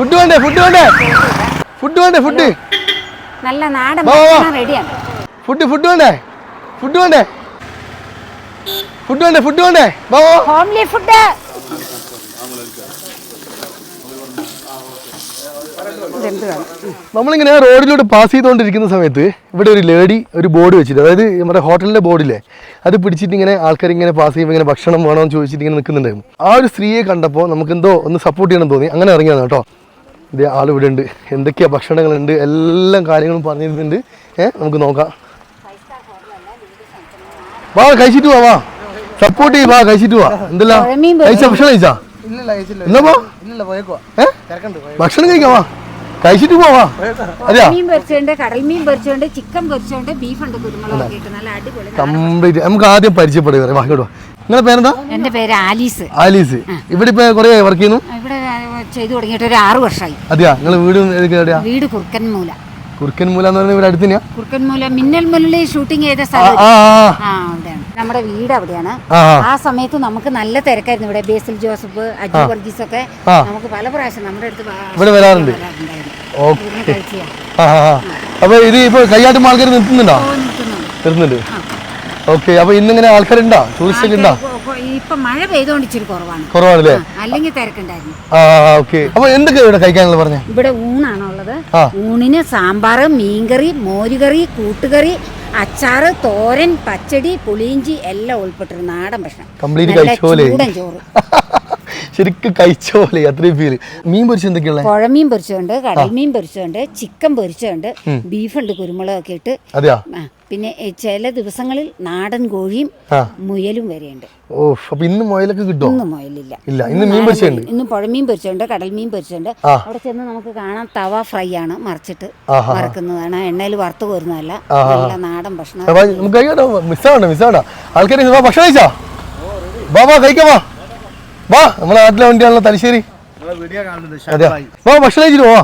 Food വേണ്ടേ food വേണ്ടേ? Food വേണ്ടേ ഫുഡ് നല്ല നാടൻ റെഡിയാണ് ഫുഡ് ഫുഡ് വേണ്ടേ? ഫുഡ് വേണ്ടേ? ഫുഡ് വേണ്ടേ ഫുഡ് വേണ്ടേ? ഹോംലി ഫുഡ് വേണം നമ്മളിങ്ങനെ റോഡിലൂടെ പാസ് ചെയ്തുകൊണ്ടിരിക്കുന്ന സമയത്ത് ഇവിടെ ഒരു ലേഡി ഒരു ബോർഡ് വെച്ചിട്ട് അതായത് നമ്മുടെ ഹോട്ടലിന്റെ ബോർഡില്ലേ അത് പിടിച്ചിട്ട് ഇങ്ങനെ ആൾക്കാർ ഇങ്ങനെ പാസ് ചെയ്യുമ്പോൾ ഇങ്ങനെ ഭക്ഷണം വേണമെന്ന് ചോദിച്ചിട്ട് ഇങ്ങനെ നിൽക്കുന്നുണ്ടായിരുന്നു. ആ ഒരു സ്ത്രീയെ കണ്ടപ്പോൾ നമുക്ക് എന്തോ ഒന്ന് സപ്പോർട്ട് ചെയ്യണം തോന്നി. അങ്ങനെ ഇറങ്ങിയതാണ് കേട്ടോ. ഇതേ ആൾ ഇവിടെ ഉണ്ട് എന്തൊക്കെയാ ഭക്ഷണങ്ങളുണ്ട്? എല്ലാം കാര്യങ്ങളും പറഞ്ഞിരുന്നുണ്ട് ഏഹ് നമുക്ക് നോക്കാം. വാ കഴിച്ചിട്ട് വാ വാ. സപ്പോർട്ട് ചെയ്യാ വാ കഴിച്ചിട്ട് വാ. എന്തല്ലാ? കഴിച്ച ഭക്ഷണം കഴിച്ചാ? എന്നാ ഭക്ഷണം കഴിക്കാം വാ. കഴിച്ചിട്ട് പോവാ അതെയാ? മീൻ പൊരിച്ചുണ്ട് കടൽ മീൻ പൊരിച്ചുണ്ട് ചിക്കൻ പൊരിച്ചുണ്ട് ബീഫ് ഉണ്ട് കുരുമുളക് ഇട്ട് നല്ല അടിപൊളി കംപ്ലീറ്റ്. നമുക്ക് ആദ്യം പരിചയപ്പെടുക. വാ കേട്ടോ നിങ്ങളെ പേരെന്താ? എന്റെ പേര് ആലീസ്. ആലീസ്. ഇവിടെ ഇപ്പൊ കുറെ വർക്ക് ചെയ്യുന്നു? ഇവിടെ ചെയ്തു തുടങ്ങിയിട്ട് ഒരു ആറ് വർഷമായി അതെയാ? നിങ്ങൾ വീട് എവിടെയാ വീട് കുറുക്കൻമൂല. കുറുക്കൻമൂല എന്ന് പറയുന്നത് ഇവിടെ അടുത്ത് കുറുക്കൻമൂല മിന്നൽ മുല്ലിൽ ഷൂട്ടിംഗ് ചെയ്ത സ്ഥലം. അവിടെയാണ്. നമ്മുടെ വീട് അവിടെയാണ്. ആ സമയത്ത് നമുക്ക് നല്ല തിരക്കായിരുന്നു ഇവിടെ. ബേസിൽ ജോസഫ് അജു വർഗീസ് ഒക്കെ നമുക്ക് പല പ്രാവശ്യം നമ്മുടെ അടുത്ത് ഇവിടെ വരാറുണ്ട്. അപ്പൊ ഇത് ഇപ്പൊ കൈയാട്ടും ആൾക്കാർ നിർത്തുന്നുണ്ടോ? നിർത്തുന്നുണ്ട്. ഓക്കെ അപ്പൊ ഇന്നിങ്ങനെ ആൾക്കാരുണ്ടോ? ടൂറിസ്റ്റ് ഉണ്ടോ? ഇപ്പൊ- മഴ പെയ്തോണ്ട് ഇച്ചിരി കുറവാണ്. കുറവാണല്ലേ? അല്ലെങ്കിൽ തിരക്കുണ്ടായിരുന്നു. ആ ഓക്കെ. അപ്പൊ എന്തൊക്കെ ഇവിടെ കഴിക്കാനുള്ള പറഞ്ഞേ? ഇവിടെ ഊണാണുള്ളത്. ഊണിന് സാമ്പാർ മീൻകറി മോരുകറി കൂട്ടുകറി അച്ചാറ് തോരൻ പച്ചടി പുളിയിഞ്ചി എല്ലാം ഉൾപ്പെട്ടിരുന്നു. നാടൻ ഭക്ഷണം. കംപ്ലീറ്റ് ചോറ്. ശരിക്കും കഴിച്ചോലെ അത്രയും ഫീൽ മീൻ പൊരിച്ച എന്തൊക്കെയുള്ള? പുഴമീൻ പൊരിച്ചുണ്ട് കടൽമീൻ പൊരിച്ചുണ്ട് ചിക്കൻ പൊരിച്ചുണ്ട് ബീഫുണ്ട് കുരുമുളകൊക്കെ ഇട്ട്. അതെയാ? പിന്നെ ചില ദിവസങ്ങളിൽ നാടൻ കോഴിയും മുയലും വരെയുണ്ട്. ഓ അപ്പൊ ഇന്ന് മുയലൊക്കെ കിട്ടും ഇന്ന് മുയലില്ല. ഇല്ല ഇന്ന് മീൻ പൊരിച്ചുണ്ട് ഇന്നും പുഴമീൻ പൊരിച്ചുണ്ട് കടൽമീൻ പൊരിച്ചുണ്ട് അവിടെ ചെന്ന് നമുക്ക് കാണാം തവ ഫ്രൈ ആണ് മറിച്ചിട്ട് മറക്കുന്നതാണ് വറക്കുന്നതാണ്. എണ്ണയിൽ വറുത്ത് കോരുന്നതല്ല നല്ല നാടൻ ഭക്ഷണം. നമുക്ക് കഴിക്കട്ടോ മിസ്സാവണ്ട മിസ്സാവണ്ട. ആൾക്കാർ ഭക്ഷണം കഴിച്ചാ? വാ കഴിക്കാം വാ നമ്മളെ നാട്ടിലെ വണ്ടിയാണല്ലോ തലശ്ശേരി. അതെയാ. വാ ഭക്ഷണം കഴിച്ചിട്ട് പോവാ.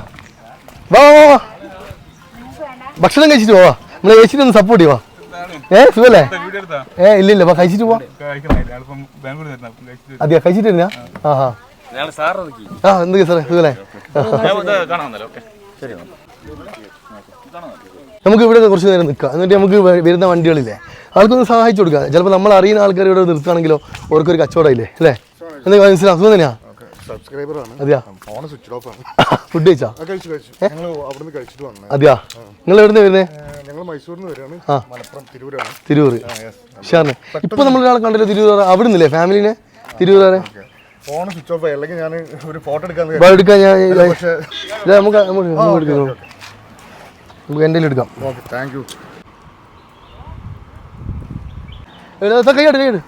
വാ വാ വാ ഭക്ഷണം കഴിച്ചിട്ട് പോവാ. നമ്മളെ ചേച്ചിട്ട് ഒന്ന് സപ്പോർട്ട് ചെയ്യുവാ ഏ സുഖല്ലേ? ഏ ഇല്ല ഇല്ല വാ കഴിച്ചിട്ട് പോവാ. അതെയാ കഴിച്ചിട്ട് വരുന്ന ആ ആ. ആ എന്തൊക്കെ സാറേ? സുഖല്ലേ? നമുക്ക് ഇവിടെ കുറച്ച് നേരം നിൽക്കാം. എന്നിട്ട് നമുക്ക് വരുന്ന വണ്ടികളില്ലേ? ആൾക്കൊന്ന് സഹായിച്ചു കൊടുക്കാം. ചിലപ്പോൾ നമ്മൾ അറിയുന്ന ആൾക്കാർ ഇവിടെ നിർത്തുകയാണെങ്കിലോ അവർക്കൊരു കച്ചവടമില്ലേ അല്ലേ? എന്തൊക്കെ മനസ്സിലാവും സുഖം തന്നെയാ? അതെയാ? ഫുഡ് കഴിച്ചാ? അതെയാ? നിങ്ങൾ എവിടെ നിന്ന് വരുന്നത് തിരൂർ. ഷാറിന് ഇപ്പൊ നമ്മളൊരാളെ കണ്ടല്ലോ തിരൂർ അവിടെ നിന്നില്ലേ ഫാമിലിനെ തിരൂർ ഫോൺ സ്വിച്ച് ഓഫ് ആയി. അല്ലെങ്കിൽ ഞാൻ ഒരു ഫോട്ടോ എടുക്കാൻ ഞാൻ നമുക്ക് എടുക്കാം. നമുക്ക് എന്റെ എടുക്കാം. ഓക്കെ താങ്ക് യു കൈയ്യാട് കൈയ്യാട് വാ ഓടി.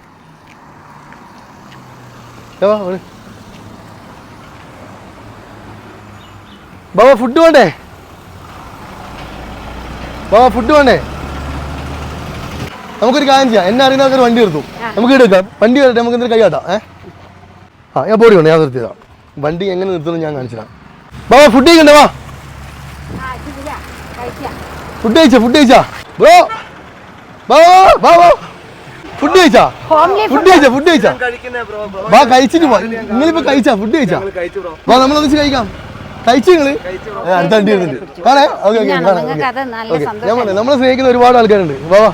ബാബാ ഫുഡ് വേണ്ടേ? ബാബ ഫുഡ് വേണ്ടേ? നമുക്കൊരു കാര്യം ചെയ്യാം. എന്നെ അറിയുന്ന ആൾക്കാർ വണ്ടി നിർത്തും. നമുക്ക് എടുക്കാം. വണ്ടി വരട്ടെ നമുക്ക് എന്തൊരു കൈയാട്ടാം ഏ? ആ ഞാൻ പോടി വേണം ഞാൻ നിർത്തിയതാ. വണ്ടി എങ്ങനെ നിർത്തുന്നു ഞാൻ കാണിച്ചുതരാം ബാബ ഫുഡ് കഴിക്കണ്ടേ? വാ. ഫുഡ് കഴിച്ചാ ഫുഡ് കഴിച്ചാ? ബ്രോ ബാബോ ബാബാ ഫുഡ് കഴിച്ചാ? ഫുഡ് കഴിച്ചാ ഫുഡ് കഴിച്ചാ? വാ കഴിച്ചിട്ട് പോ നിങ്ങളിപ്പോ കഴിച്ചാ? ഫുഡ് കഴിച്ചാ? വാ നമ്മൾ ഒന്നിച്ച് കഴിക്കാം. കഴിച്ചു നിങ്ങൾ? അടുത്ത വണ്ടി വരുന്നുണ്ട്. കാണേ? ഓക്കെ ഓക്കെ ഞാൻ പറഞ്ഞു നമ്മളെ സ്നേഹിക്കുന്ന ഒരുപാട് ആൾക്കാരുണ്ട്. വാ വാ.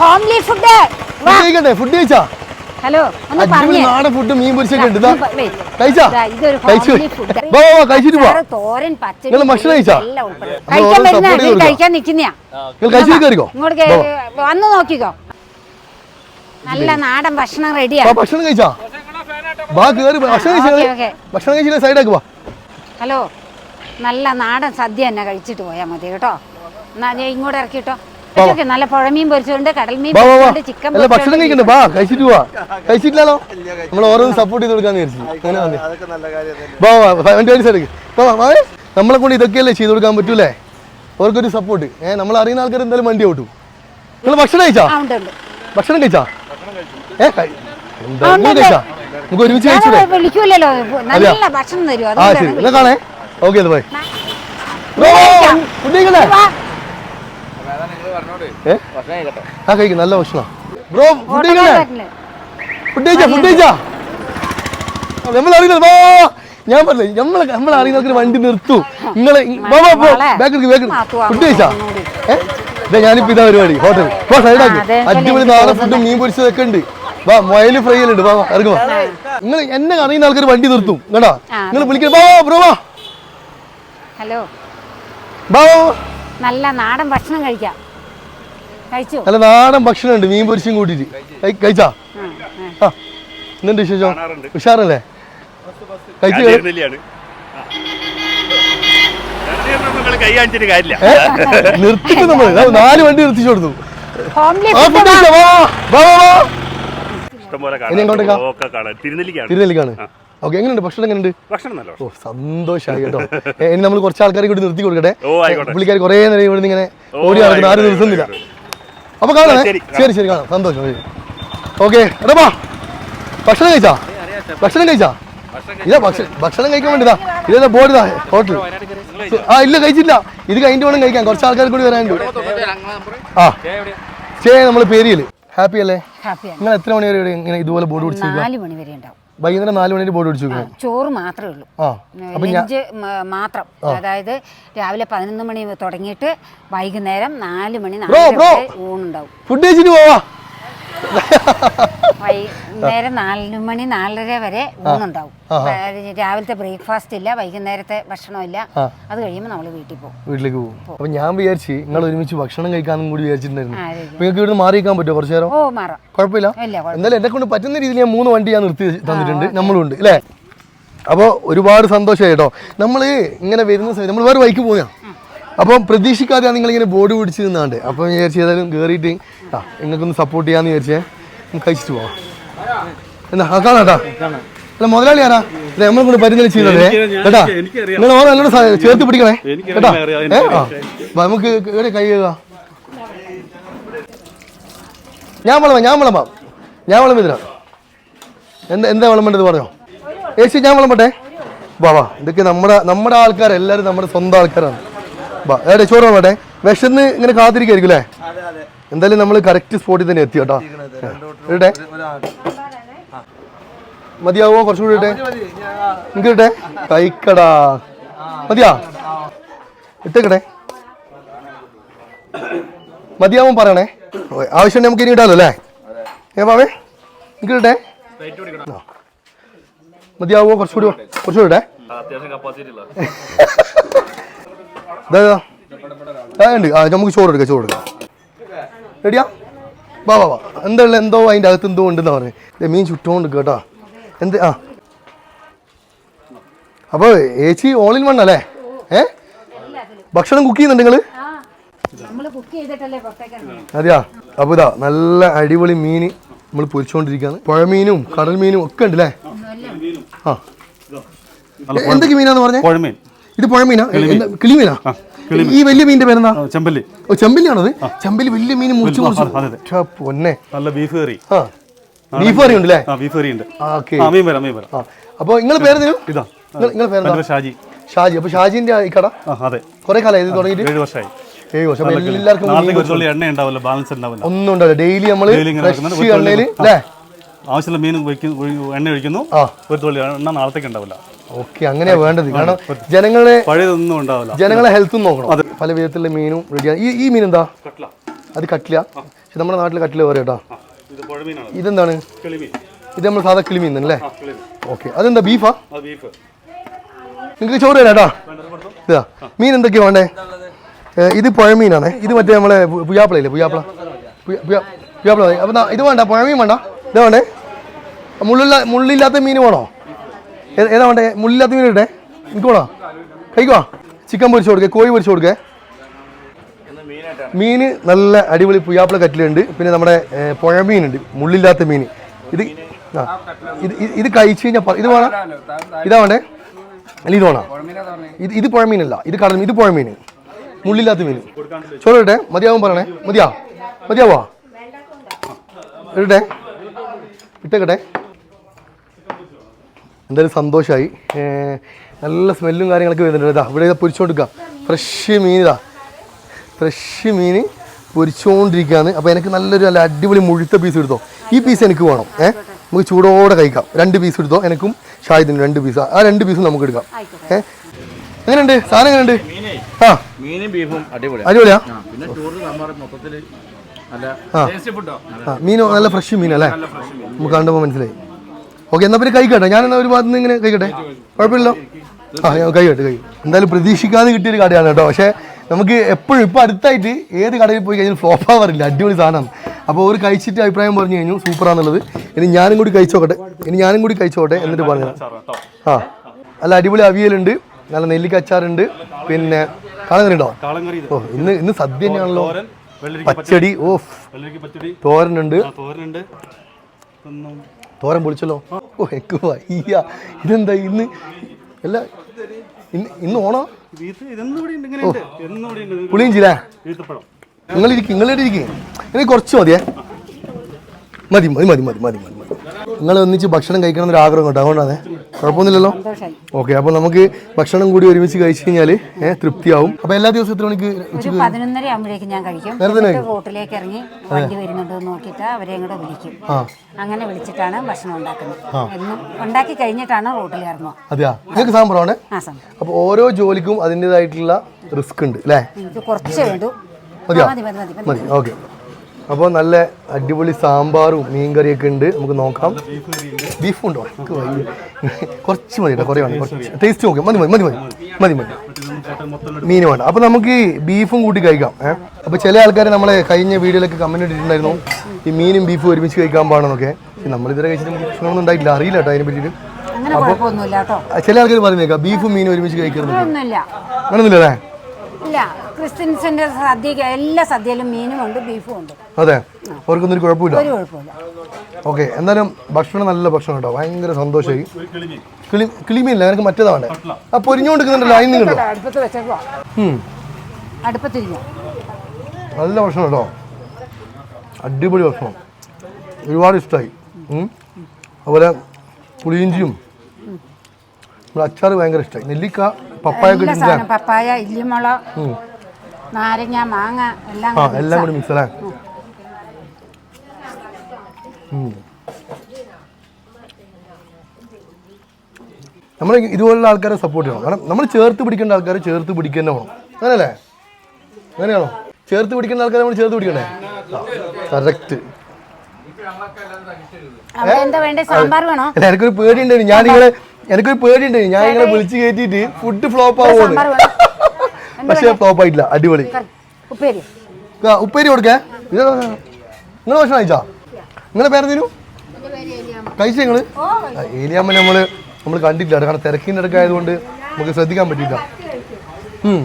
ഹോംലി ഫുഡ് കഴിക്കട്ടെ ഫുഡ് കഴിച്ചാ? ഹലോ നാടൻ ഫുഡ് മീൻ പൊരിച്ചൊക്കെ ഉണ്ട്. കഴിച്ചാ? കഴിച്ചു? കഴിച്ചിട്ട് ഭക്ഷണം കഴിച്ചാ? കഴിക്കാൻ നിൽക്കുന്നയാ കഴിച്ചിട്ട് കയറിക്കോ വന്ന് നോക്കിക്കോ. നല്ല നാടൻ ഭക്ഷണം റെഡിയാ വാ ഭക്ഷണം കഴിച്ചാ? വാ കേറി ഭക്ഷണം ഭക്ഷണം കഴിച്ചില്ല സൈഡാക്ക് വാ. ഹലോ നല്ല നാടൻ സദ്യ തന്നെ കഴിച്ചിട്ട് പോയാൽ മതി കേട്ടോ. എന്നാ ദേ ഇങ്ങോട്ട് ഇറക്കി കേട്ടോ നല്ല പുഴമീൻ പൊരിച്ചുണ്ട് കടൽമീൻ ചിക്കൻ ഭക്ഷണം കഴിക്കണ്ട. വാ കഴിച്ചിട്ട് വാ. കഴിച്ചിട്ടില്ലല്ലോ? നമ്മൾ ഓരോന്ന് സപ്പോർട്ട് ചെയ്ത് കൊടുക്കാന്ന് വിചാരിച്ചു. നമ്മളെ കൊണ്ട് ഇതൊക്കെയല്ലേ ചെയ്ത് കൊടുക്കാൻ പറ്റൂലേ അവർക്കൊരു സപ്പോർട്ട് ഏഹ് നമ്മൾ അറിയുന്ന ആൾക്കാർ എന്തായാലും വണ്ടി ഓട്ടു. നിങ്ങൾ ഭക്ഷണം കഴിച്ചാ? ഭക്ഷണം കഴിച്ചാ? ഏ നമുക്ക് ഒരുമിച്ച് കഴിച്ചൂടെ? വിളിക്കൂലല്ലോ. നല്ല ഭക്ഷണം തരും ആ അതുകൊണ്ടാണ് ശരി. എന്നാ കാണേ? ഓക്കെ അത് പോയി. ഫുഡ് കഴിക്കണ്ടേ വാ. ആ കഴിക്കും. നല്ല ഭക്ഷണം. ബ്രോ ഫുഡ് ഓട്ടം കഴിക്കണ്ടേ കാട്ടിൽ. ഫുഡ് കഴിച്ചാ? ഫുഡ് കഴിച്ചാ? നമ്മൾ അറിയില്ല വാ ഞാൻ പറഞ്ഞു നമ്മളെ നമ്മളെ അറിയുന്നവർക്ക് വണ്ടി നിർത്തു. നിങ്ങളെ ബാക്കിൽ ഫുഡ് കഴിച്ചാ. ഏഹ് ഞാനിപ്പോ ഇതാ പരിപാടി. ഹോട്ടൽ. വാ സൈഡാക്കി അടിപൊളി നാളെ ഫുഡ് മീൻ പൊരിച്ചതൊക്കെ ഉണ്ട്. വാ മൊയൽ ഫ്രൈ ഉണ്ട്. വാ ഇറങ്ങുവാ നിങ്ങൾ എന്നെ അറിയുന്ന ആൾക്കാർ വണ്ടി നിർത്തും. കേട്ടോ നിങ്ങൾ വിളിക്കണം വാ ബ്രോ വാ. ഹലോ. വാ. നല്ല നാടൻ ഭക്ഷണം കഴിക്കാം. കഴിച്ചു? നല്ല നാടൻ ഭക്ഷണം ഉണ്ട്. മീൻ പൊരിച്ചും കൂട്ടിട്ട് കഴിച്ചാ? ആ, വിശേഷം? ഉഷാറല്ലേ? കഴിച്ചു നെല്ലിയാണ് നമ്മൾ നാല് വണ്ടി നിർത്തിച്ചു കൊടുത്തു. തിരുനെല്ലിക്കാണ് ഓക്കെ എങ്ങനെയുണ്ട്? ഭക്ഷണം എങ്ങനെയുണ്ട്? ഭക്ഷണം നല്ല ഓ സന്തോഷമായി കേട്ടോ. ഇനി നമ്മൾ കുറച്ച് ആൾക്കാരെ കൂടി നിർത്തി കൊടുക്കട്ടെ. പുള്ളിക്കാർ കുറേ നേരം ഇവിടെ ഇങ്ങനെ ഓടി നടക്കുന്നു. ആരും നിർത്തുന്നില്ല. അപ്പൊ കാണാം. ശരി, ശരി ശരി കാണാം. സന്തോഷം. ഓക്കെ എടാ ഭക്ഷണം കഴിച്ചാ? ഭക്ഷണം കഴിച്ചാ? ഇതാ ഭക്ഷണം ഭക്ഷണം കഴിക്കാൻ വേണ്ടിതാ ഇതാ. ബോർഡ് ഇതാ ഹോട്ടൽ ആ ഇല്ല കഴിച്ചില്ല. ഇത് കഴിഞ്ഞിട്ട് വേണം കഴിക്കാൻ. കുറച്ച് ആൾക്കാർ കൂടി വരാനുണ്ട് ആ. ചേ നമ്മൾ പേരിയൽ. ഹാപ്പി അല്ലേ? നിങ്ങൾ എത്ര മണി വരെ ഇങ്ങനെ ഇതുപോലെ ബോർഡ് പിടിച്ചു നാല് മണി വരെ ഉണ്ടാവും. വൈകുന്നേരം നാല് മണി ബോർഡ് പിടിച്ചു ചോറ് മാത്രമേ ഉള്ളൂ. അഞ്ച് ലഞ്ച് മാത്രം. അതായത് രാവിലെ പതിനൊന്ന് മണി തുടങ്ങിയിട്ട് വൈകുന്നേരം നാല് മണി. ഊണുണ്ടാവും ഫുഡ് കഴിച്ചിട്ട് പോവാ. വൈകുന്നേരം നാലു മണി നാലര വരെ ഊണുണ്ടാവും. രാവിലത്തെ ബ്രേക്ക്ഫാസ്റ്റ് ഇല്ല വൈകുന്നേരത്തെ ഭക്ഷണമില്ല. ഇല്ല അത് കഴിയുമ്പോൾ നമ്മൾ വീട്ടിൽ പോകും. വീട്ടിലേക്ക് പോകും. അപ്പൊ ഞാൻ വിചാരിച്ച് നിങ്ങൾ ഒരുമിച്ച് ഭക്ഷണം കഴിക്കാനും കൂടി വിചാരിച്ചിട്ടുണ്ടായിരുന്നു. നിങ്ങൾക്ക് ഇവിടുന്ന് മാറി പറ്റുമോ കുറച്ചു നേരം? ഓ മാറാം. കുഴപ്പമില്ല. എന്തായാലും എന്നെ കൊണ്ട് പറ്റുന്ന രീതിയിൽ ഞാൻ മൂന്ന് വണ്ടി ഞാൻ നിർത്തി തന്നിട്ടുണ്ട്. നമ്മളും ഉണ്ട് അല്ലേ? അപ്പോൾ ഒരുപാട് സന്തോഷമായി കേട്ടോ. നമ്മൾ ഇങ്ങനെ വരുന്ന സമയത്ത് നമ്മൾ വേറെ ബൈക്ക് പോയാ. അപ്പം പ്രതീക്ഷിക്കാതെ നിങ്ങൾ ഇങ്ങനെ ബോർഡ് പിടിച്ച് നിന്നാണ്ട്. അപ്പം വിചാരിച്ചു ഏതായാലും കയറിയിട്ട് ആ നിങ്ങൾക്കൊന്ന് സപ്പോർട്ട് ചെയ്യാന്ന് വിചാരിച്ചേ നമുക്ക് കഴിച്ചിട്ട് പോവാം. എന്നാ ആ കാണാട്ടാ അല്ല മുതലാളി ആരാ? അല്ല നമ്മളെ കൊണ്ട് പരിചയം ചെയ്യുന്നത് കേട്ടാ നിങ്ങൾ ഓരോ നല്ലോണം ചേർത്ത് പിടിക്കണേ. കേട്ടാ ആ. നമുക്ക് കൈ കഴുകുക ഞാൻ വിളമ്പാം ഞാൻ വിളമ്പാം. ഞാൻ വളം തരാം എന്താ എന്താ വിളമ്പേണ്ടത് പറഞ്ഞോ? ഏച്ചി ഞാൻ വിളമ്പട്ടെ? വാ വാ. ഇതൊക്കെ നമ്മുടെ നമ്മുടെ ആൾക്കാരെല്ലാവരും നമ്മുടെ സ്വന്തം ആൾക്കാരാണ്. എവിടെ ചോറ് വേണ്ടേ വിശന്ന് ഇങ്ങനെ കാത്തിരിക്കായിരിക്കും അല്ലേ? എന്തായാലും നമ്മൾ കറക്റ്റ് സ്പോട്ടിൽ തന്നെ എത്തി കേട്ടോ. ഇടട്ടെ മതിയാവോ? കുറച്ചുകൂടി ഇട്ടെ നിങ്ങൾക്ക് ഇട്ടെ കഴിക്കടാ. മതിയാ? ഇട്ടേക്കട്ടെ മതിയാവും പറയണേ? ആവശ്യം നമുക്ക് ഇനി ഇടാലോ അല്ലേ? ഏ പാവേ ഇടട്ടെ ആ. മതിയാവോ? കുറച്ചുകൂടി കുറച്ചുകൂടി ഇടേ. ഉണ്ട്. ആ നമുക്ക് ചോറ് എടുക്കാം ചോറ് എടുക്കാം. റെഡിയാ? വാ വാ വാ. എന്താ ഉള്ളത് എന്തോ അതിന്റെ അകത്ത് എന്തോ ഉണ്ടെന്നാ പറഞ്ഞത് ദേ മീൻ ചുറ്റോണ്ട് കേട്ടോ. എന്ത്? ആ. അപ്പോൾ ഏച്ചി ഓൾ ഇൻ വൺ അല്ലേ? ഏ? ഭക്ഷണം കുക്ക് ചെയ്യുന്നുണ്ട് നിങ്ങൾ നമ്മൾ കുക്ക് ചെയ്തിട്ടല്ലേ പുറത്തേക്ക് അതെയാ? അപ്പോൾ ഇതാ നല്ല അടിപൊളി മീൻ നമ്മൾ പൊരിച്ചുകൊണ്ടിരിക്കുകയാണ് പുഴമീനും കടൽ മീനും ഒക്കെ ഉണ്ട് അല്ലേ ആ. എന്തൊക്കെ മീനാന്ന് പറഞ്ഞേ? പുഴമീൻ ഇത് പുഴമീനാ കിളിമീനാ ഈ വലിയ മീനിന്റെ പേരെന്താ? ചെമ്പല്ലി. ഓ ചെമ്പല്ലിയാണത്? ചെമ്പല്ലി വലിയ മീൻ മുറിച്ച് മുറിച്ച്. പൊന്നെ. നല്ല ബീഫ് കറി. ബീഫ് കറി ഉണ്ട് ബീഫ് കറി ഉണ്ട്. മീൻ വരാം മീൻ വരാം. ആ അപ്പോൾ നിങ്ങൾ പേര് ഇതാ. നിങ്ങൾ പേരെന്താ? ഷാജി. ഷാജി. അപ്പോൾ ഷാജിന്റെ ഈ കട? അതെ. കുറെ കാലമായി ഇത് തുടങ്ങിയിട്ട്? ഏഴ് വർഷമായി. ഏഴ് വർഷം. എല്ലാവർക്കും എണ്ണ ഉണ്ടാവില്ല ബാലൻസ് ഉണ്ടാവില്ല. ഒന്നും ഉണ്ടാവില്ല. ഡെയിലി നമ്മൾ എണ്ണയിൽ അല്ലേ? ആവശ്യമുള്ള മീൻ എണ്ണ ഒഴിക്കുന്നു. ഒരു തുള്ളി എണ്ണ നാളത്തേക്ക് ഉണ്ടാവില്ല. ഓക്കെ അങ്ങനെയാ വേണ്ടത്. കാരണം ജനങ്ങളെ പഴയതൊന്നും ഉണ്ടാവില്ല. ജനങ്ങളെ ഹെൽത്തും നോക്കണം. അതെ. പല വിധത്തിലുള്ള മീനും റെഡിയാണ് ഈ ഈ മീൻ എന്താ? കട്ട്ല അത് കട്ടില പക്ഷെ നമ്മുടെ നാട്ടിൽ കട്ടില വേറെ കേട്ടോ. ഇതെന്താണ്? ഇത് നമ്മൾ സാധാ കിളിമീൻ അല്ലേ? ഓക്കെ. അതെന്താ ബീഫാ? ബീഫ്. നിങ്ങൾക്ക് ചോറ് തരാം കേട്ടോ. ഇതാ മീൻ എന്തൊക്കെയാ വേണ്ടേ? ഇത് പുഴമീനാണ്. ഇത് മറ്റേ നമ്മളെ പുയാപ്പിളയില്ലേ പുയാപ്പിള? ഇല്ലേ അപ്പോൾ ഇത് വേണ്ട പുഴമീൻ വേണ്ട. ഇത് വേണ്ടേ? മുള്ളില്ല മുള്ളില്ലാത്ത മീൻ വേണോ? ഏതാ വേണ്ടേ? മുള്ളില്ലാത്ത മീൻ ഇടേ എനിക്ക് വേണോ? കഴിക്കുവാ. ചിക്കൻ പൊരിച്ചു കൊടുക്കേ കോഴി പൊരിച്ചു കൊടുക്കേ. മീൻ നല്ല അടിപൊളി പുയ്യാപ്പിള കറ്റിലുണ്ട് പിന്നെ നമ്മുടെ പുഴ പുഴമീനുണ്ട്. മുള്ളില്ലാത്ത മീൻ. ഇത് ആ ഇത് ഇത് കഴിച്ചു കഴിഞ്ഞാൽ ഇത് വേണം? ഇതാ വേണ്ടേ? അല്ല ഇത് വേണം? ഇത് ഇത് പുഴമീനല്ല. ഇത് കടൽ ഇത് പുഴമീൻ. മുള്ളില്ലാത്ത മീൻ. ചോറ് ഇട്ടെ മതിയാവും പറയണേ. മതിയാ? മതിയാവോ? ഇട്ടെ ഇട്ടേക്കട്ടെ. എന്തായാലും സന്തോഷമായി നല്ല സ്മെല്ലും കാര്യങ്ങളൊക്കെ വരുന്നുണ്ട് ഇതാ ഇവിടെ ഇതാ പൊരിച്ചുകൊണ്ടിരിക്കുക ഫ്രഷ് മീൻ ഇതാ. ഫ്രഷ് മീൻ പൊരിച്ചുകൊണ്ടിരിക്കുകയാണ് അപ്പോൾ എനിക്ക് നല്ലൊരു നല്ല അടിപൊളി മുഴുത്ത പീസ് എടുത്തോ. ഈ പീസ് എനിക്ക് വേണം. ഏഹ് നമുക്ക് ചൂടോടെ കഴിക്കാം. രണ്ട് പീസ് എടുത്തോ. എനിക്കും ഷാഹിദിനും രണ്ട് പീസ് ആ രണ്ട് പീസും നമുക്ക് എടുക്കാം. ഏഹ് എങ്ങനെയുണ്ട്? സാധനം എങ്ങനെയുണ്ട്? ആ. മീനും ബീഫും അടിപൊളി അടിപൊളിയാ. ആ. മീനോ നല്ല ഫ്രഷ് മീനല്ലേ നമുക്ക് കണ്ടപ്പോൾ മനസ്സിലായി. ഓക്കെ എന്നാ പിന്നെ കഴിക്കട്ടെ. ഞാൻ എന്നാ ഒരു ഭാഗത്ത് നിന്ന് ഇങ്ങനെ കഴിക്കട്ടെ? കുഴപ്പമില്ലല്ലോ? ആ ഞാൻ കഴിക്കട്ടെ കഴിക്കും. എന്തായാലും പ്രതീക്ഷിക്കാതെ കിട്ടിയൊരു കടയാണ് കേട്ടോ. പക്ഷേ നമുക്ക് എപ്പോഴും ഇപ്പോൾ അടുത്തായിട്ട് ഏത് കടയിൽ പോയി കഴിഞ്ഞാൽ ഫ്ലോപ്പ് ആവാറില്ല. അടിപൊളി സാധനമാണ് അപ്പോൾ ഒരു കഴിച്ചിട്ട് അഭിപ്രായം പറഞ്ഞു കഴിഞ്ഞു. സൂപ്പറാന്നുള്ളത് ഇനി ഞാനും കൂടി കഴിച്ചോട്ടെ. ഇനി ഞാനും കൂടി കഴിച്ചോട്ടെ എന്നിട്ട് പറഞ്ഞു ആ. അല്ല അടിപൊളി അവിയലുണ്ട്. നല്ല നെല്ലിക്ക അച്ചാറുണ്ട്. പിന്നെ കാളങ്കറി ഇത്. ഓ ഇന്ന് ഇന്ന് സദ്യ തന്നെയാണല്ലോ. പച്ചടി ഓഫ്. തോരനുണ്ട്. തോരൻ പൊളിച്ചല്ലോ. ഓ എക്ക് വയ്യ. ഇതെന്താ ഇന്ന്? അല്ല ഇന്ന് ഇന്ന് ഓണോ? പുളിയും ചില ഇവിടെ ഉണ്ട് ഇങ്ങനെ ഉണ്ട്. എന്നും ഇവിടെ ഉണ്ട്. പുളിയിഞ്ചില്ലേ ഈത്തപ്പഴം നിങ്ങളിരിക്കും നിങ്ങളുടെ ഇരിക്കും. എനിക്ക് കുറച്ച് മതിയേ. മതി മതി മതി മതി മതി മതി. മതി നിങ്ങൾ ഒന്നിച്ച് ഭക്ഷണം കഴിക്കണം എന്നൊരു ആഗ്രഹം കേട്ടോ അതുകൊണ്ടാണ്. കുഴപ്പമൊന്നുമില്ലല്ലോ? ഓക്കെ അപ്പോൾ നമുക്ക് ഭക്ഷണം കൂടി ഒരുമിച്ച് കഴിച്ചു കഴിഞ്ഞാൽ ഏഹ് തൃപ്തിയാവും. അപ്പോൾ എല്ലാ ദിവസവും എത്ര മണിക്ക് ഒരു പതിനൊന്നര ആകുമ്പോഴേക്കും ഞാൻ കഴിക്കും. എന്നിട്ട് റോട്ടിലേക്ക് ഇറങ്ങി വണ്ടി വരുന്നുണ്ടോ എന്ന് നോക്കിയിട്ട് അവരെ കൂടെ വിളിക്കും. അങ്ങനെ വിളിച്ചിട്ടാണ് ഭക്ഷണം ഉണ്ടാക്കുന്നത്. എന്നും ഉണ്ടാക്കി കഴിഞ്ഞിട്ടാണ് റോട്ടിൽ ഇറങ്ങുക. അതെയാ? നിങ്ങൾക്ക് സാമ്പാറാണ്? ആ സമയം അപ്പോൾ ഓരോ ജോലിക്കും അതിന്റെതായിട്ടുള്ള റിസ്ക് ഉണ്ട് അല്ലേ? കുറച്ചേ കുറച്ച് വേണ്ടു മതി. മതി ഓക്കെ. അപ്പോൾ നല്ല അടിപൊളി സാമ്പാറും മീൻകറിയൊക്കെ ഉണ്ട്. നമുക്ക് നോക്കാം. ബീഫ് ഉണ്ടോ. എനിക്ക് വയ്യ. കുറച്ച് മതി കേട്ടോ കുറേ വേണം ടേസ്റ്റ് നോക്കാം. മതി മതി മതി മതി. മതി മതി. മീൻ വേണ്ട. അപ്പോൾ നമുക്ക് ബീഫും കൂട്ടി കഴിക്കാം ഏഹ് അപ്പോൾ ചില ആൾക്കാർ നമ്മളെ കഴിഞ്ഞ വീഡിയോയിലൊക്കെ കമന്റ് ഇട്ടിട്ടുണ്ടായിരുന്നു. ഈ മീനും ബീഫും ഒരുമിച്ച് കഴിക്കാൻ പാടാന്നൊക്കെ നമ്മളിതുവരെ കഴിച്ചിട്ട് പ്രശ്നമൊന്നും ഉണ്ടായിട്ടില്ല. അറിയില്ല കേട്ടോ അതിനെ പറ്റിയിട്ട്. ചില ആൾക്കാർ പറയുന്നേക്കാം ബീഫും മീനും ഒരുമിച്ച് കഴിക്കുന്നത് ഒന്നുമില്ല അങ്ങനൊന്നുമില്ല അല്ലേ? ഇല്ല. ക്രിസ്ത്യൻസിന്റെ സദ്യക്ക് എല്ലാ സദ്യയിലും മീനും ഉണ്ട് ബീഫും ഉണ്ട്. അതെ? അവർക്കൊന്നും ഒരു കുഴപ്പമില്ല? ഒരു കുഴപ്പമില്ല. ഓക്കെ എന്തായാലും ഭക്ഷണം നല്ല ഭക്ഷണം കേട്ടോ. ഭയങ്കര സന്തോഷമായി. കിളി കിളിമീനില്ല എനിക്ക് മറ്റേതാണ് ആ പൊരിഞ്ഞുകൊണ്ടിരിക്കുന്നുണ്ടല്ലോ അതിന് കിട്ടും അടുപ്പത്ത് വെച്ചേക്കുവാ. അടുപ്പത്തിരിക്കും നല്ല ഭക്ഷണം കേട്ടോ. അടിപൊളി ഭക്ഷണം. ഒരുപാട് ഇഷ്ടമായി അതുപോലെ പുളിയിഞ്ചിയും. അച്ചാറ് അച്ചാർ ഭയങ്കര ഇഷ്ടമായി നെല്ലിക്ക പപ്പായ എല്ലാ? സാധനം. പപ്പായ ഇല്ലിമുളക് നാരങ്ങ മാങ്ങ എല്ലാം ആ എല്ലാം കൂടി മിക്സ് അല്ലേ നമ്മൾ ഇതുപോലുള്ള ആൾക്കാരെ സപ്പോർട്ട് ചെയ്യണം. കാരണം നമ്മൾ ചേർത്ത് പിടിക്കേണ്ട ആൾക്കാരെ ചേർത്ത് പിടിക്കുക വേണം. അങ്ങനെയല്ലേ അങ്ങനെയാണോ? ചേർത്ത് പിടിക്കേണ്ട ആൾക്കാരെ നമ്മൾ ചേർത്ത് പിടിക്കണ്ടേ? കറക്റ്റ് എനിക്കൊരു പേടി ഉണ്ടായിരുന്നു ഞാൻ നിങ്ങളെ എനിക്കൊരു പേടിയുണ്ട്. ഞാൻ ഇങ്ങനെ വിളിച്ചു കയറ്റിട്ട് ഫുഡ് ഫ്ലോപ്പ് ആവുമെന്ന്. പക്ഷെ ഫ്ലോപ്പ് ആയിട്ടില്ല. അടിപൊളി. ഉപ്പേരി. കൊടുക്കേ. നിങ്ങൾ ഭക്ഷണം കഴിച്ചാ? നിങ്ങളെ പേരെന്തേനു കഴിച്ച നിങ്ങൾ? ഏലിയാമ്മ നമ്മൾ നമ്മൾ കണ്ടിട്ടില്ല. കാരണം തിരക്കിന്റെ ഇടയ്ക്ക് ആയതുകൊണ്ട് നമുക്ക് ശ്രദ്ധിക്കാൻ പറ്റിയില്ല. ഉം.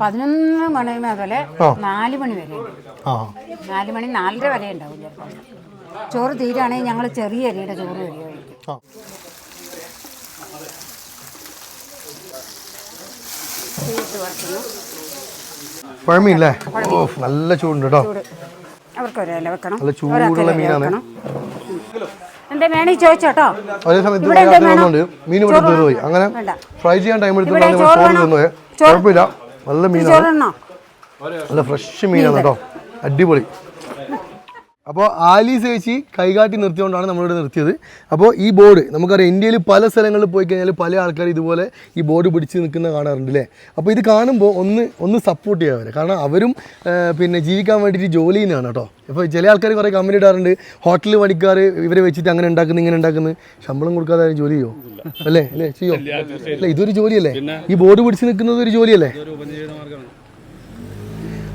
പതിനൊന്ന് മണി മുതൽ. നാല് മണി വരെ. നാല് മണി നാലര വരെ ഉണ്ടാവും ചോറ് തീരാണെങ്കിൽ ഞങ്ങൾ ചെറിയ അരിയുടെ ചോറ് വരെ കഴിക്കും പഴമീനല്ലേ ഓ നല്ല ചൂടുണ്ട് കേട്ടോ നല്ല ചൂടുള്ള മീനാണ്. അതേ സമയത്ത് മീൻ ഇവിടെ തീർന്നു പോയി. അങ്ങനെ ഫ്രൈ ചെയ്യാൻ ടൈം എടുത്തിട്ടാണ് ചോറ് ചോറ് തിന്നത് കുഴപ്പമില്ല. നല്ല മീനാണ്. നല്ല ഫ്രഷ് മീനാണ് കേട്ടോ അടിപൊളി. അപ്പോൾ ആലി ചേച്ചി കൈകാട്ടി നിർത്തിയോണ്ടാണ് നമ്മളിവിടെ നിർത്തിയത്. അപ്പോൾ ഈ ബോർഡ് നമുക്കറിയാം ഇന്ത്യയിൽ പല സ്ഥലങ്ങളിൽ പോയി കഴിഞ്ഞാൽ പല ആൾക്കാർ ഇതുപോലെ ഈ ബോർഡ് പിടിച്ച് നിൽക്കുന്ന കാണാറുണ്ട് അല്ലേ അപ്പോൾ ഇത് കാണുമ്പോൾ ഒന്ന് ഒന്ന് സപ്പോർട്ട് ചെയ്യുക അവരെ. കാരണം അവരും പിന്നെ ജീവിക്കാൻ വേണ്ടിയിട്ട് ജോലി ചെയ്യുന്നതാണ് കേട്ടോ. ഇപ്പോൾ ചില ആൾക്കാർ കുറേ കമ്പനി ഇടാറുണ്ട്. ഹോട്ടലിൽ പണിക്കാർ ഇവരെ വെച്ചിട്ട് അങ്ങനെ ഉണ്ടാക്കുന്നു ഇങ്ങനെ ഉണ്ടാക്കുന്നു. ശമ്പളം കൊടുക്കാതെ ജോലി ചെയ്യോ? അല്ലേ? അല്ലേ? ചെയ്യോ? അല്ല? ഇതൊരു ജോലിയല്ലേ? ഈ ബോർഡ് പിടിച്ച് നിൽക്കുന്നത് ഒരു ജോലിയല്ലേ?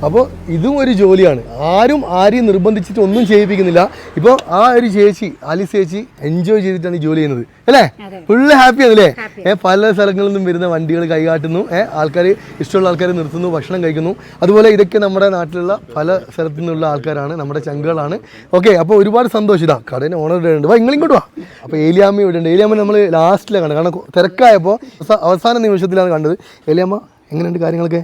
അപ്പോൾ ഇതും ഒരു ജോലിയാണ്. ആരും ആരെയും നിർബന്ധിച്ചിട്ട് ഒന്നും ചെയ്യിപ്പിക്കുന്നില്ല. ഇപ്പോൾ ആ ഒരു ചേച്ചി ആലിസ് ചേച്ചി എൻജോയ് ചെയ്തിട്ടാണ് ഈ ജോലി ചെയ്യുന്നത്. അല്ലേ? ഫുള്ള് ഹാപ്പിയാണ് അല്ലേ? ഏഹ് പല സ്ഥലങ്ങളിൽ നിന്നും വരുന്ന വണ്ടികൾ കൈകാട്ടുന്നു. ഏഹ് ആൾക്കാർ ഇഷ്ടമുള്ള ആൾക്കാർ നിർത്തുന്നു ഭക്ഷണം കഴിക്കുന്നു. അതുപോലെ ഇതൊക്കെ നമ്മുടെ നാട്ടിലുള്ള പല സ്ഥലത്തു നിന്നുള്ള ആൾക്കാരാണ് നമ്മുടെ ചങ്കുകളാണ്. ഓക്കെ അപ്പോൾ ഒരുപാട് സന്തോഷം. ഇതാ കടയിൽ ഓണർ ഇവിടെ ഉണ്ട്. വാ ഇങ്ങോട്ട് വാ. അപ്പോൾ ഏലിയാമ്മ ഇവിടെ ഉണ്ട്. ഏലിയാമ്മ നമ്മൾ ലാസ്റ്റിലാണ് കാരണം തിരക്കായപ്പോൾ അവസാന നിമിഷത്തിലാണ് കണ്ടത്. ഏലിയാമ്മ എങ്ങനെയുണ്ട് കാര്യങ്ങളൊക്കെ?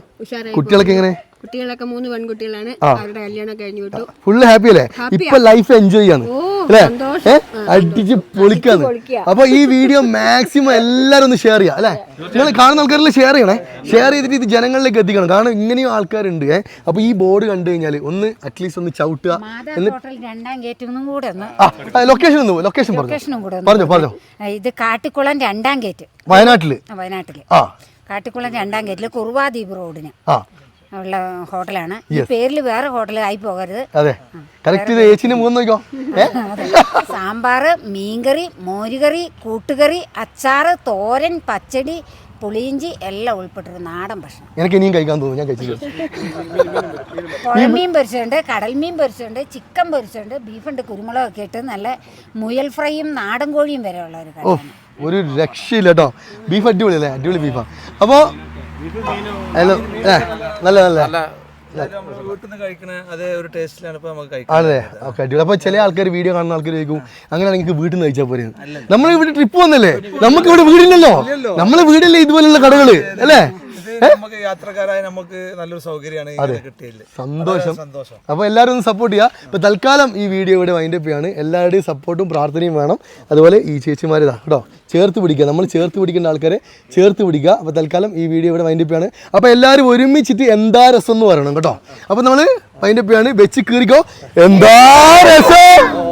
കുട്ടികളൊക്കെ എങ്ങനെ? കുട്ടികളൊക്കെ മൂന്ന് പെൺകുട്ടികളാണ്. അവരുടെ കല്യാണം കഴിഞ്ഞു വിട്ടു. ഫുള്ള് ഹാപ്പി അല്ലേ? ഇപ്പൊ ലൈഫ് എൻജോയ് ചെയ്യാണ്. അല്ലേ? സന്തോഷം. അടിച്ച് പൊളിക്കാന്ന് അപ്പൊ ഈ വീഡിയോ മാക്സിമം എല്ലാരും ഒന്ന് ഷെയർ ചെയ്യാം അല്ലേ? നിങ്ങൾ കാണുന്ന ആൾക്കാരെല്ലാം ഷെയർ ചെയ്യണേ. ഷെയർ ചെയ്തിട്ട് ഇത് ജനങ്ങളിലേക്ക് എത്തിക്കണം. കാരണം ഇങ്ങനെയും ആൾക്കാരുണ്ട് അപ്പൊ ഈ ബോർഡ് കണ്ടു കഴിഞ്ഞാൽ ഒന്ന് അറ്റ്ലീസ്റ്റ് ഒന്ന് ചവിട്ടുക. ലൊക്കേഷൻ ഒന്ന് ലൊക്കേഷൻ പറഞ്ഞു. പറഞ്ഞു പറഞ്ഞു. ഇത് കാട്ടിക്കുളം രണ്ടാം ഗേറ്റ് വയനാട്ടിൽ? വയനാട്ടിൽ. ആ. കാട്ടിക്കുളം രണ്ടാം ഗേറ്റിൽ കുറുവാദ്വീപ് റോഡിന് ഉള്ള ഹോട്ടലാണ്. ഈ പേരിൽ വേറെ ഹോട്ടൽ ആയി പോകരുത്. അതെ. കറക്റ്റ് അതെ. സാമ്പാറ് മീൻകറി മോരുകറി കൂട്ടുകറി അച്ചാറ് തോരൻ പച്ചടി പുളിയിഞ്ചി എല്ലാം ഉൾപ്പെട്ടൊരു നാടൻ ഭക്ഷണം. എനിക്ക് ഇനിയും കഴിക്കാൻ തോന്നുന്നു. ഞാൻ പുഴമീൻ പൊരിച്ചുണ്ട് കടൽമീൻ പൊരിച്ചുണ്ട് ചിക്കൻ പൊരിച്ചുണ്ട് ബീഫുണ്ട് കുരുമുളകൊക്കെ ഇട്ട് നല്ല മുയൽ ഫ്രൈയും നാടൻ കോഴിയും വരെ ഉള്ള ഒരു ഓ കടയാണ് ഒരു രക്ഷയില്ല കേട്ടോ ബീഫ് അടിപൊളി അല്ലേ അടിപൊളി ബീഫാ. അപ്പോ ഹലോ ഏ നല്ല നല്ല. അതേ ഓക്കെ അടിപൊളി. അപ്പൊ ചില ആൾക്കാർ വീഡിയോ കാണുന്ന ആൾക്കാർ ചോദിക്കും അങ്ങനെയാണെങ്കിൽ നിങ്ങൾക്ക് വീട്ടിൽ നിന്ന് കഴിച്ചാൽ പോരെ നമ്മൾ ഇവിടെ ട്രിപ്പ് വന്നല്ലേ നമുക്ക് ഇവിടെ വീടില്ലല്ലോ നമ്മളെ വീടല്ലേ ഇതുപോലുള്ള കടകൾ അല്ലേ? നമുക്ക് യാത്രക്കാരായ നമുക്ക് നല്ലൊരു സൗകര്യമാണ് കിട്ടിയില്ല സന്തോഷം. സന്തോഷം. അപ്പോൾ എല്ലാവരും ഒന്ന് സപ്പോർട്ട് ചെയ്യുക ഇപ്പോൾ തൽക്കാലം ഈ വീഡിയോ ഇവിടെ വൈൻഡ് അപ്പ് ചെയ്യാണ്. എല്ലാവരുടെയും സപ്പോർട്ടും പ്രാർത്ഥനയും വേണം. അതുപോലെ ഈ ചേച്ചിമാരിതാ കേട്ടോ ചേർത്ത് പിടിക്കുക. നമ്മൾ ചേർത്ത് പിടിക്കേണ്ട ആൾക്കാരെ ചേർത്ത് പിടിക്കുക. അപ്പോൾ തൽക്കാലം ഈ വീഡിയോ ഇവിടെ വൈൻഡ് അപ്പ് ചെയ്യാണ്. അപ്പോൾ എല്ലാവരും ഒരുമിച്ചിട്ട് എന്താ രസം എന്ന് പറയണം കേട്ടോ. അപ്പോൾ നമ്മൾ വൈൻഡ് അപ്പ് ചെയ്യാണ്. വെച്ച് കീറിക്കോ. എന്താ രസം?